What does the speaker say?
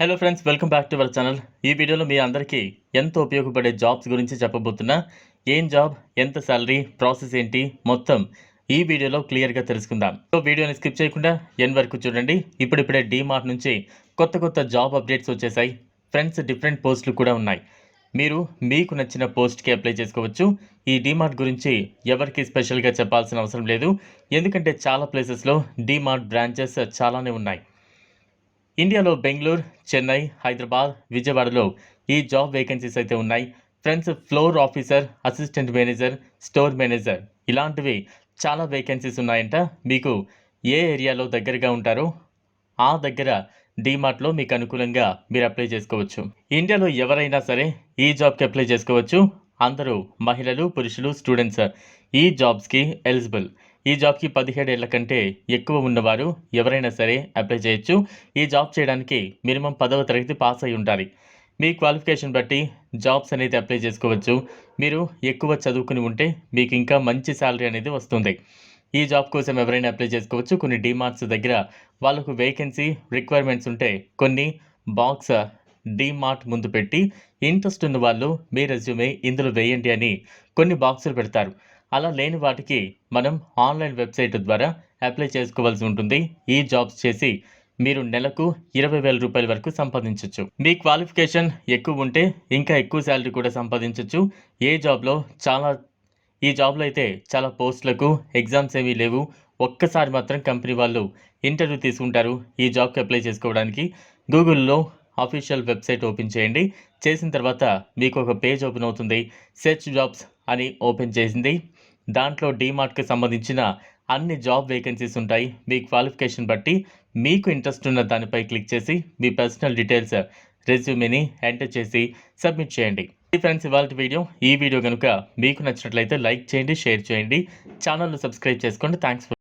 Hello friends welcome back to our channel ఈ వీడియోలో మీ అందరికీ ఎంతో ఉపయోగపడే జాబ్స్ గురించి చెప్పబోతున్నా ఏం జాబ్ ఎంత శాలరీ ప్రాసెస్ ఏంటి మొత్తం ఈ వీడియోలో క్లియర్గా తెలుసుకుందాం. సో వీడియోని స్కిప్ చేయకుండా ఎన్ వరకు చూడండి. ఇప్పుడిప్పుడే డీమార్ట్ నుంచి కొత్త కొత్త జాబ్ అప్డేట్స్ వచ్చేసాయి. ఫ్రెండ్స్ డిఫరెంట్ పోస్టులు కూడా ఉన్నాయి. మీరు మీకు నచ్చిన పోస్ట్కి అప్లై చేసుకోవచ్చు. ఈ డీమార్ట్ గురించి ఎవరికి స్పెషల్గా చెప్పాల్సిన అవసరం లేదు. ఎందుకంటే చాలా ప్లేసెస్లో డీమార్ట్ బ్రాంచెస్ చాలానే ఉన్నాయి. ఇండియాలో బెంగళూరు చెన్నై హైదరాబాద్ విజయవాడలో ఈ జాబ్ వేకెన్సీస్ అయితే ఉన్నాయి. Friends floor officer assistant manager store manager ఇలాంటివి చాలా వేకెన్సీస్ ఉన్నాయంట. మీకు ఏ ఏరియాలో దగ్గరగా ఉంటారో ఆ దగ్గర డీమార్ట్లో మీకు అనుకూలంగా మీరు అప్లై చేసుకోవచ్చు. ఇండియాలో ఎవరైనా సరే ఈ జాబ్కి అప్లై చేసుకోవచ్చు. అందరూ మహిళలు పురుషులు స్టూడెంట్స్ ఈ జాబ్స్కి ఎలిజిబుల్ ఈ జాబ్కి పదిహేడేళ్ళ కంటే ఎక్కువ ఉన్నవారు ఎవరైనా సరే అప్లై చేయొచ్చు. ఈ జాబ్ చేయడానికి మినిమం పదవ తరగతి పాస్ అయి ఉండాలి. మీ క్వాలిఫికేషన్ బట్టి జాబ్స్ అనేది అప్లై చేసుకోవచ్చు. మీరు ఎక్కువ చదువుకుని ఉంటే మీకు ఇంకా మంచి శాలరీ అనేది వస్తుంది. ఈ జాబ్ కోసం ఎవరైనా అప్లై చేసుకోవచ్చు. కొన్ని డిమార్ట్స్ దగ్గర వాళ్ళకు వేకెన్సీ రిక్వైర్మెంట్స్ ఉంటే కొన్ని బాక్స్ డిమార్ట్ ముందు పెట్టి ఇంట్రెస్ట్ ఉన్న వాళ్ళు మీ రెజ్యూమే ఇందులో వేయండి అని కొన్ని బాక్సులు పెడతారు. అలా లేని వాటికి మనం ఆన్లైన్ వెబ్సైట్ ద్వారా అప్లై చేసుకోవాల్సి ఉంటుంది. ఈ జాబ్స్ చేసి మీరు నెలకు ఇరవై వేల రూపాయల వరకు సంపాదించవచ్చు మీ క్వాలిఫికేషన్ ఎక్కువ ఉంటే ఇంకా ఎక్కువ శాలరీ కూడా సంపాదించవచ్చు ఏ జాబ్లో చాలా ఈ జాబ్లో అయితే చాలా పోస్టులకు ఎగ్జామ్స్ ఏమీ లేవు. ఒక్కసారి మాత్రం కంపెనీ వాళ్ళు ఇంటర్వ్యూ తీసుకుంటారు ఈ జాబ్కి అప్లై చేసుకోవడానికి. గూగుల్లో అఫీషియల్ వెబ్సైట్ ఓపెన్ చేయండి. చేసిన తర్వాత మీకు ఒక పేజ్ ఓపెన్ అవుతుంది. సెర్చ్ జాబ్స్ అని ఓపెన్ చేసింది. దాంట్లో డీమార్ట్కి సంబంధించిన అన్ని జాబ్ వేకెన్సీస్ ఉంటాయి. మీ క్వాలిఫికేషన్ బట్టి మీకు ఇంట్రెస్ట్ ఉన్న దానిపై క్లిక్ చేసి మీ పర్సనల్ డీటెయిల్స్ రెజ్యూమేని ఎంటర్ చేసి సబ్మిట్ చేయండి. ఇది ఫ్రెండ్స్ ఇవాళ వీడియో. ఈ వీడియో కనుక మీకు నచ్చినట్లయితే లైక్ చేయండి షేర్ చేయండి. ఛానల్ను సబ్స్క్రైబ్ చేసుకోండి. థ్యాంక్స్